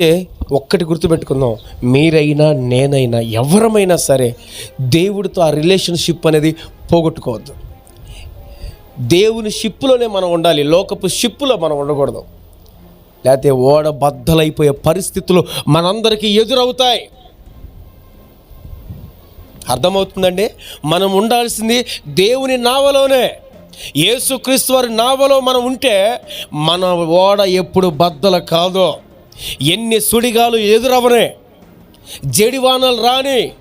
అయితే ఒక్కటి గుర్తుపెట్టుకుందాం. మీరైనా నేనైనా ఎవరమైనా సరే దేవుడితో ఆ రిలేషన్షిప్ అనేది పోగొట్టుకోవద్దు. దేవుని షిప్పులోనే మనం ఉండాలి. లోకపు షిప్పులో మనం ఉండకూడదు. లేకపోతే ఓడ బద్దలైపోయే పరిస్థితులు మనందరికీ ఎదురవుతాయి. అర్థమవుతుందండి? మనం ఉండాల్సింది దేవుని నావలోనే. యేసుక్రీస్తు వారి నావలో మనం ఉంటే మన ఓడ ఎప్పుడు బద్దల కాదో. ఎన్ని సుడిగాలు ఎదురవనే జడివానలు రాని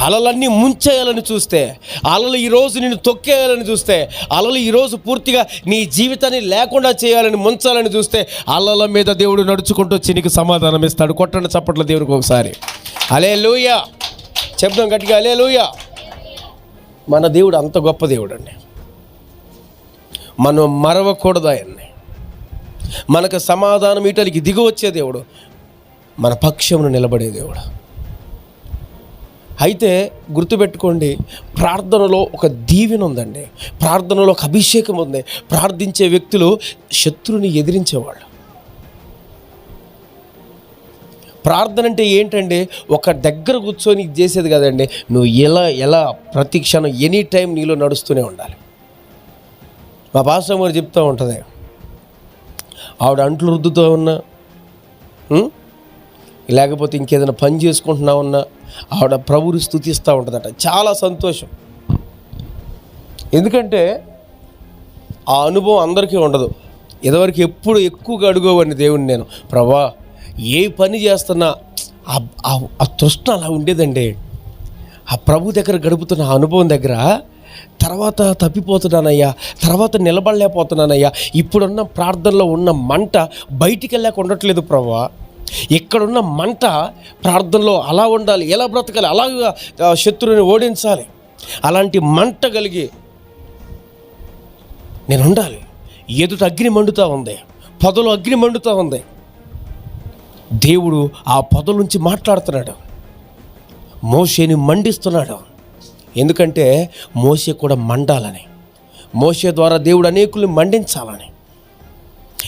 అలలన్నీ ముంచేయాలని చూస్తే అలలు ఈరోజు నిన్ను తొక్కేయాలని చూస్తే అలలు ఈరోజు పూర్తిగా నీ జీవితాన్ని లేకుండా చేయాలని ముంచాలని చూస్తే అలల మీద దేవుడు నడుచుకుంటూ వచ్చి నీకు సమాధానం ఇస్తాడు. కొట్టండి చప్పట్ల దేవునికి ఒకసారి. అలే లూయ చెప్దాం గట్టిగా అలే లూయ మన దేవుడు అంత గొప్ప దేవుడు అండి. మనం మరవకూడదు ఆయన్ని. మనకు సమాధానం ఇటలికి దిగి వచ్చే దేవుడు మన పక్షమును నిలబడే దేవుడు. అయితే గుర్తుపెట్టుకోండి ప్రార్థనలో ఒక దీవెన ఉందండి. ప్రార్థనలో ఒక అభిషేకం ఉంది. ప్రార్థించే వ్యక్తులు శత్రుని ఎదిరించేవాళ్ళు. ప్రార్థన అంటే ఏంటండి? ఒక దగ్గర కూర్చొని చేసేది కదండి. నువ్వు ఎలా ఎలా ప్రతి క్షణం ఎనీ టైం నీలో నడుస్తూనే ఉండాలి. మా పాస్టర్ గారు చెప్తూ ఉంటుంది ఆవిడ అంట్లు రుద్దుతూ ఉన్నా. లేకపోతే ఇంకేదైనా పని చేసుకుంటున్నా ఉన్నా ఆవిడ ప్రభుని స్థుతిస్తూ ఉంటుందట. చాలా సంతోషం. ఎందుకంటే ఆ అనుభవం అందరికీ ఉండదు. ఇదివరకు ఎప్పుడు ఎక్కువగా అడుగోవాడిని దేవుని నేను. ప్రభా ఏ పని చేస్తున్నా ఆ- తృష్ణ అలా ఉండేదండి. ఆ ప్రభు దగ్గర గడుపుతున్న అనుభవం దగ్గర తర్వాత తప్పిపోతున్నానయ్యా తర్వాత నిలబడలేకపోతున్నానయ్యా. ఇప్పుడున్న ప్రార్థనలో ఉన్న మంట బయటికి వెళ్ళాక ఉండట్లేదు ప్రభా. ఇక్కడున్న మంట ప్రార్థనలో అలా ఉండాలి ఎలా బ్రతకాలి అలాగా శత్రువుని ఓడించాలి. అలాంటి మంట కలిగి నేను ఉండాలి. ఎదుట అగ్ని మండుతూ ఉంది పొదలు అగ్ని మండుతూ ఉంది. దేవుడు ఆ పొదల నుంచి మాట్లాడుతున్నాడు. మోషేని మండిస్తున్నాడు. ఎందుకంటే మోసే కూడా మండాలని. మోసే ద్వారా దేవుడు అనేకుల్ని మండించాలని.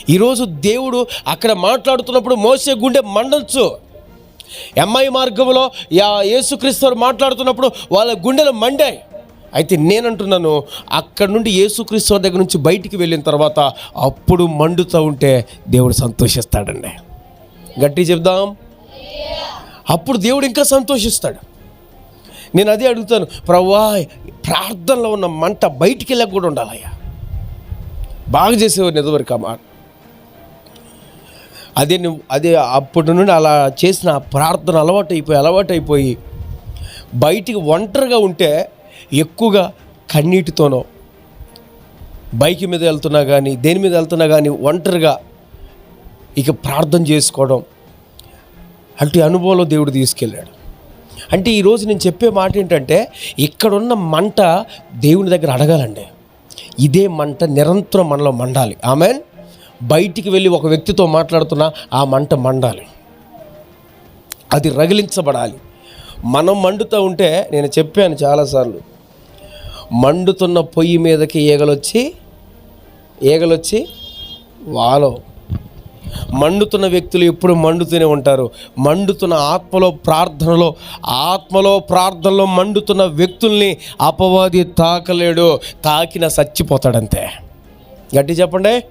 ఈరోజు దేవుడు అక్కడ మాట్లాడుతున్నప్పుడు మోసే గుండె మండొచ్చు. ఎంఐ మార్గంలో యా యేసుక్రీస్తు మాట్లాడుతున్నప్పుడు వాళ్ళ గుండెలు మండాయి. అయితే నేనంటున్నాను అక్కడ నుండి యేసుక్రీస్తు దగ్గర నుంచి బయటికి వెళ్ళిన తర్వాత అప్పుడు మండుతూ ఉంటే దేవుడు సంతోషిస్తాడండి. గట్టి చెప్దాం. అప్పుడు దేవుడు ఇంకా సంతోషిస్తాడు. నేను అదే అడుగుతాను ప్రవ్వా ప్రార్థనలో ఉన్న మంట బయటికి వెళ్ళక కూడా ఉండాలయ్యా. బాగా చేసేవారు ఎదువరకు అమ్మా అదే నువ్వు అదే అప్పటి నుండి అలా చేసిన ప్రార్థన అలవాటు అయిపోయి అలవాటు అయిపోయి బయటికి ఒంటరిగా ఉంటే ఎక్కువగా కన్నీటితోనో బైక్ మీద వెళ్తున్నా కానీ దేని మీద వెళ్తున్నా కానీ ఒంటరిగా ఇక ప్రార్థన చేసుకోవడం అటు అనుభవంలో దేవుడు తీసుకెళ్ళాడు. అంటే ఈరోజు నేను చెప్పే మాట ఏంటంటే ఇక్కడున్న మంట దేవుని దగ్గర అడగాలండి. ఇదే మంట నిరంతరం మనలో మండాలి. ఆమె బయటికి వెళ్ళి ఒక వ్యక్తితో మాట్లాడుతున్నా ఆ మంట మండాలి. అది రగిలించబడాలి. మనం మండుతూ ఉంటే నేను చెప్పాను చాలాసార్లు మండుతున్న పొయ్యి మీదకి ఈగలొచ్చి ఈగలొచ్చి వాలో మండుతున్న వ్యక్తులు ఎప్పుడు మండుతూనే ఉంటారు. మండుతున్న ఆత్మలో ప్రార్థనలో ఆత్మలో ప్రార్థనలో మండుతున్న వ్యక్తుల్ని అపవాది తాకలేడు. తాకిన చచ్చిపోతాడంతే. గట్టి చెప్పండి.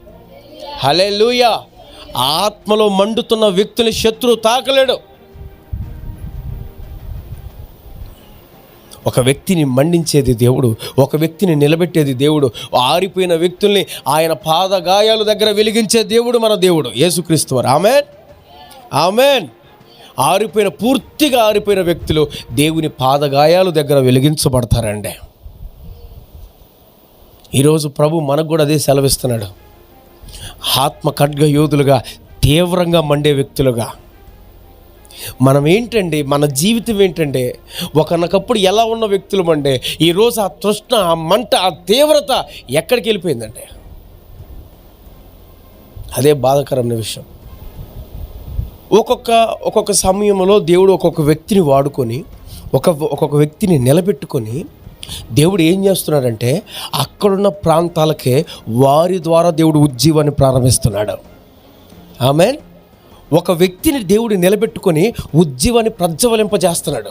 హలే లూయా ఆత్మలో మండుతున్న వ్యక్తుని శత్రువు తాకలేడు. ఒక వ్యక్తిని మండించేది దేవుడు ఒక వ్యక్తిని నిలబెట్టేది దేవుడు ఆరిపోయిన వ్యక్తుల్ని ఆయన పాదగాయాల దగ్గర వెలిగించే దేవుడు మన దేవుడు యేసుక్రీస్తు వారు. ఆమెన్? ఆమెన్? ఆరిపోయిన పూర్తిగా ఆరిపోయిన వ్యక్తులు దేవుని పాదగాయాలు దగ్గర వెలిగించబడతారండి. ఈరోజు ప్రభు మనకు కూడా అదే సెలవిస్తున్నాడు. ఆత్మ ఖడ్గ యోధులుగా తీవ్రంగా మండే వ్యక్తులుగా. మనం ఏంటండి మన జీవితం ఏంటంటే ఒకనకప్పుడు ఎలా ఉన్న వ్యక్తులం అంటే ఈరోజు ఆ తృష్ణ ఆ మంట ఆ తీవ్రత ఎక్కడికి వెళ్ళిపోయిందంటే? అదే బాధాకరమైన విషయం. ఒక్కొక్క ఒక్కొక్క సమయంలో దేవుడు ఒక్కొక్క వ్యక్తిని వాడుకొని ఒక ఒక్కొక్క వ్యక్తిని నిలబెట్టుకొని దేవుడు ఏం చేస్తున్నాడంటే అక్కడున్న ప్రాంతాలకే వారి ద్వారా దేవుడు ఉజ్జీవాన్ని ప్రారంభిస్తున్నాడు. ఆమె ఒక వ్యక్తిని దేవుడు నిలబెట్టుకొని ఉజ్జీవాన్ని ప్రజ్వలింపజేస్తున్నాడు.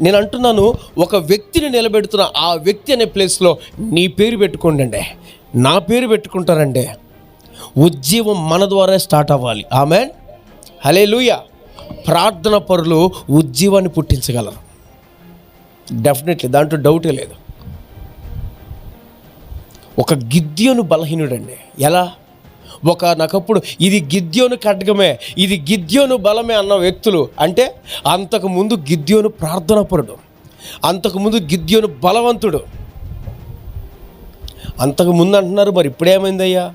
నేను అంటున్నాను ఒక వ్యక్తిని నిలబెడుతున్న ఆ వ్యక్తి అనే ప్లేస్లో నీ పేరు పెట్టుకోండి నా పేరు పెట్టుకుంటారండి. ఉజ్జీవం మన ద్వారా స్టార్ట్ అవ్వాలి. ఆమె హలే ప్రార్థన పరులు ఉజ్జీవాన్ని పుట్టించగలరు. డెఫినెట్లీ దాంట్లో డౌటే లేదు. ఒక గిద్యోను బలహీనుడండి. ఎలా? ఒక నాకప్పుడు ఇది గిద్యోను ఖడ్గమే ఇది గిద్యోను బలమే అన్న వ్యక్తులు అంటే అంతకుముందు గిద్యోను ప్రార్థనపరుడు అంతకుముందు గిద్యోను బలవంతుడు. అంతకు ముందు అంటున్నారు మరి ఇప్పుడేమైందయ్యా?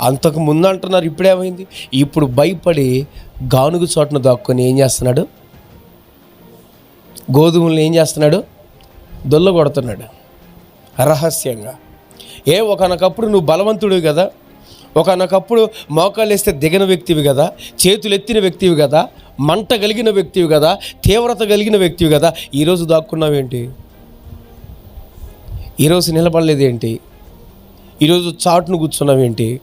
అంతకు ముందు అంటున్నారు ఇప్పుడేమైంది? ఇప్పుడు భయపడి గానుగు చోటును దాక్కొని ఏం చేస్తున్నాడు? గోధుమల్ని ఏం చేస్తున్నాడు? దొల్ల కొడుతున్నాడు రహస్యంగా. ఏ ఒకనకప్పుడు నువ్వు బలవంతుడివి కదా? ఒకనకప్పుడు మోకాళ్ళేస్తే దిగిన వ్యక్తివి కదా? చేతులు ఎత్తిన వ్యక్తివి కదా? మంట కలిగిన వ్యక్తివి కదా? తీవ్రత కలిగిన వ్యక్తివి కదా? ఈరోజు దాక్కున్నావేంటి? ఈరోజు నిలబడలేదేంటి? ఈరోజు చాటును కూర్చున్నావేంటి?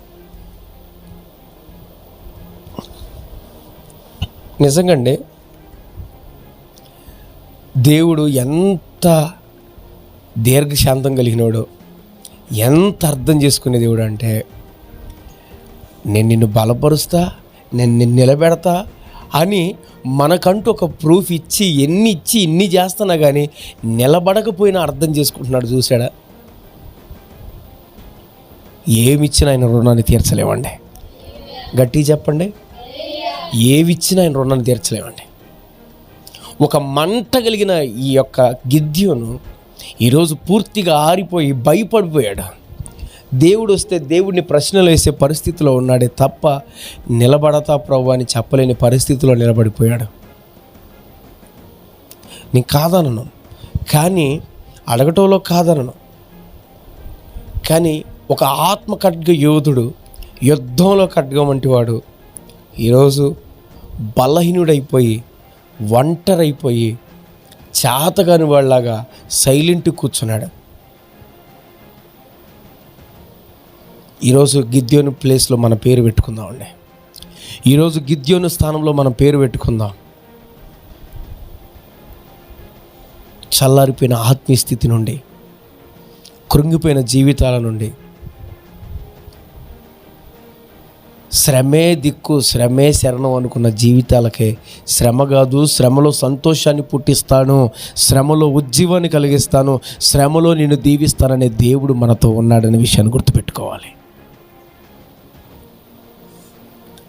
నిజంగండి. దేవుడు ఎంత దీర్ఘశాంతం కలిగినోడో. ఎంత అర్థం చేసుకునే దేవుడు అంటే నేను నిన్ను బలపరుస్తా నేను నిన్ను నిలబెడతా అని మనకంటూ ఒక ప్రూఫ్ ఇచ్చి ఎన్ని ఇచ్చి ఇన్ని చేస్తున్నా కానీ నిలబడకపోయినా అర్థం చేసుకుంటున్నాడు చూసాడా ఏమిచ్చినా ఆయన రుణాన్ని తీర్చలేమండి. గట్టి చెప్పండి. ఏవిచ్చినా ఆయన రుణాన్ని తీర్చలేమండి. ఒక మంట కలిగిన ఈ యొక్క గిద్యోను ఈరోజు పూర్తిగా ఆరిపోయి భయపడిపోయాడు. దేవుడు వస్తే దేవుడిని ప్రశ్నలు వేసే పరిస్థితిలో ఉన్నాడే తప్ప నిలబడతా ప్రభు అని చెప్పలేని పరిస్థితిలో నిలబడిపోయాడు. నేను కాదనను కానీ అడగటంలో కాదనను. కానీ ఒక ఆత్మ ఖడ్గ యోధుడు యుద్ధంలో ఖడ్గం వంటి వాడు ఈరోజు బలహీనుడైపోయి ఒంటరైపోయి చేతగాని వాళ్ళలాగా సైలెంట్ కూర్చున్నాడు. ఈరోజు గిద్యోను ప్లేస్లో మన పేరు పెట్టుకుందామండి ఈరోజు గిద్యోను స్థానంలో మనం పేరు పెట్టుకుందాం. చల్లారిపోయిన ఆత్మీయ స్థితి నుండి కృంగిపోయిన జీవితాల నుండి శ్రమే దిక్కు శ్రమే శరణం అనుకున్న జీవితాలకే శ్రమ కాదు శ్రమలో సంతోషాన్ని పుట్టిస్తాను శ్రమలో ఉజ్జీవాన్ని కలిగిస్తాను శ్రమలో నిన్ను దీవిస్తాననే దేవుడు మనతో ఉన్నాడనే విషయాన్ని గుర్తుపెట్టుకోవాలి.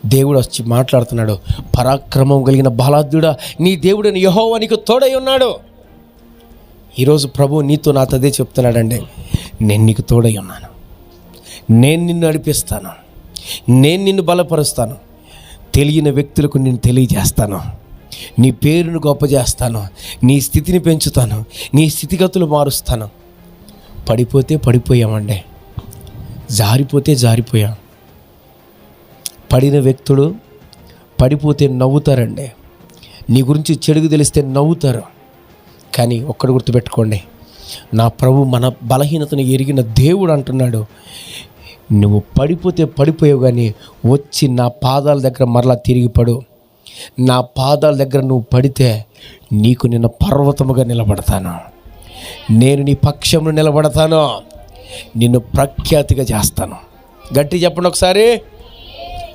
దేవుడు వచ్చి మాట్లాడుతున్నాడు పరాక్రమం కలిగిన బలాద్యుడా నీ దేవుడని యహోవానికి తోడై ఉన్నాడు. ఈరోజు ప్రభు నీతో నాతో అదే చెప్తున్నాడండి నేను నీకు తోడై ఉన్నాను. నేను నిన్ను నడిపిస్తాను. నేను నిన్ను బలపరుస్తాను. తెలియని వ్యక్తులకు నేను తెలియజేస్తాను. నీ పేరును గొప్ప చేస్తాను నీ స్థితిని పెంచుతాను. నీ స్థితిగతులు మారుస్తాను. పడిపోతే పడిపోయామండి. జారిపోతే జారిపోయాం. పడిన వ్యక్తుడు పడిపోతే నవ్వుతారండి. నీ గురించి చెడుగు తెలిస్తే నవ్వుతారు. కానీ ఒక్కడు గుర్తుపెట్టుకోండి. నా ప్రభు మన బలహీనతను ఎరిగిన దేవుడు అంటున్నాడు. నువ్వు పడిపోతే పడిపోయావు కానీ వచ్చి నా పాదాల దగ్గర మరలా తిరిగి పడు. నా పాదాల దగ్గర నువ్వు పడితే నీకు నిన్న పర్వతముగా నిలబడతాను. నేను నీ పక్షంలో నిలబడతాను. నిన్ను ప్రఖ్యాతిగా చేస్తాను. గట్టి చెప్పండి ఒకసారి.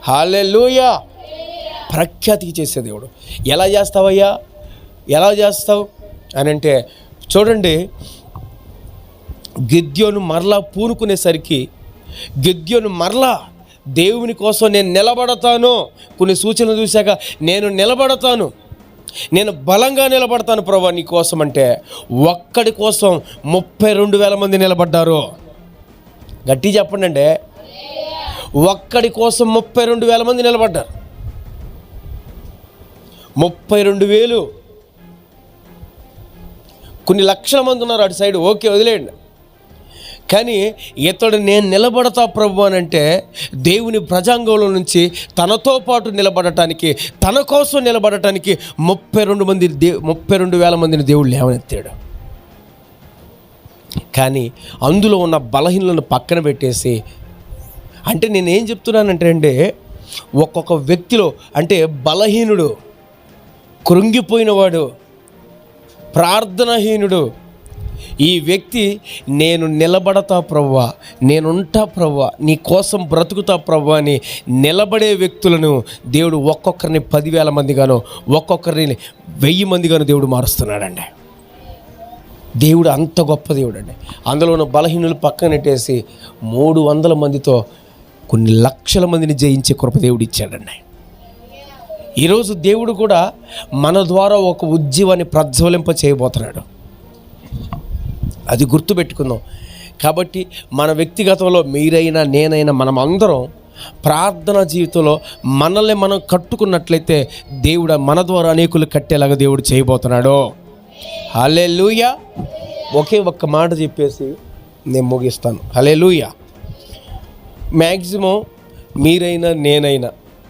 హాలెలూయా ప్రఖ్యాతికి చేసే దేవుడు. ఎలా చేస్తావయ్యా? ఎలా చేస్తావు? అని అంటే చూడండి గిద్యోను మరలా పూనుకునేసరికి గిద్యోను మరలా దేవుని కోసం నేను నిలబడతాను. కొన్ని సూచనలు చూశాక నేను నిలబడతాను. నేను బలంగా నిలబడతాను ప్రభా నీ కోసం అంటే. ఒక్కడి కోసం ముప్పై రెండు వేల మంది నిలబడ్డారు. గట్టి చెప్పండి అంటే. ఒక్కడి కోసం ముప్పై రెండు వేల మంది నిలబడ్డారు. ముప్పై రెండు వేలు. కొన్ని లక్షల మంది ఉన్నారు అటు సైడ్. ఓకే వదిలేయండి. కానీ ఇతడు నేను నిలబడతా ప్రభు అని అంటే దేవుని ప్రజాంగంలో నుంచి తనతో పాటు నిలబడటానికి తన కోసం నిలబడటానికి ముప్పై రెండు మంది దే ముప్పై రెండు వేల మందిని దేవుడు లేవనెత్తాడు. కానీ అందులో ఉన్న బలహీనలను పక్కన పెట్టేసి అంటే నేనేం చెప్తున్నానంటే అండి ఒక్కొక్క వ్యక్తిలో అంటే బలహీనుడు కృంగిపోయినవాడు ప్రార్థనాహీనుడు ఈ వ్యక్తి నేను నిలబడతా ప్రవ్వా నేనుంటా ప్రవ్వా నీ కోసం బ్రతుకుతా ప్రవ్వా అని నిలబడే వ్యక్తులను దేవుడు ఒక్కొక్కరిని పదివేల మందిగాను ఒక్కొక్కరిని వెయ్యి మందిగాను దేవుడు మారుస్తున్నాడండి. దేవుడు అంత గొప్ప దేవుడు అండి అందులో ఉన్న బలహీనులు పక్కనెట్టేసి మూడు వందల మందితో కొన్ని లక్షల మందిని జయించే కృప దేవుడు ఇచ్చాడండి. ఈరోజు దేవుడు కూడా మన ద్వారా ఒక ఉద్యమాన్ని ప్రజ్వలింప చేయబోతున్నాడు అది గుర్తుపెట్టుకుందాం. కాబట్టి మన వ్యక్తిగతంలో మీరైనా నేనైనా మనం అందరం ప్రార్థన జీవితంలో మనల్ని మనం కట్టుకున్నట్లయితే దేవుడు మన ద్వారా అనేకులు కట్టేలాగా దేవుడు చేయబోతున్నాడు. హలే ఒకే ఒక్క మాట చెప్పేసి నేను ముగిస్తాను. హలే లూయ మ్యాక్సిమం మీరైనా నేనైనా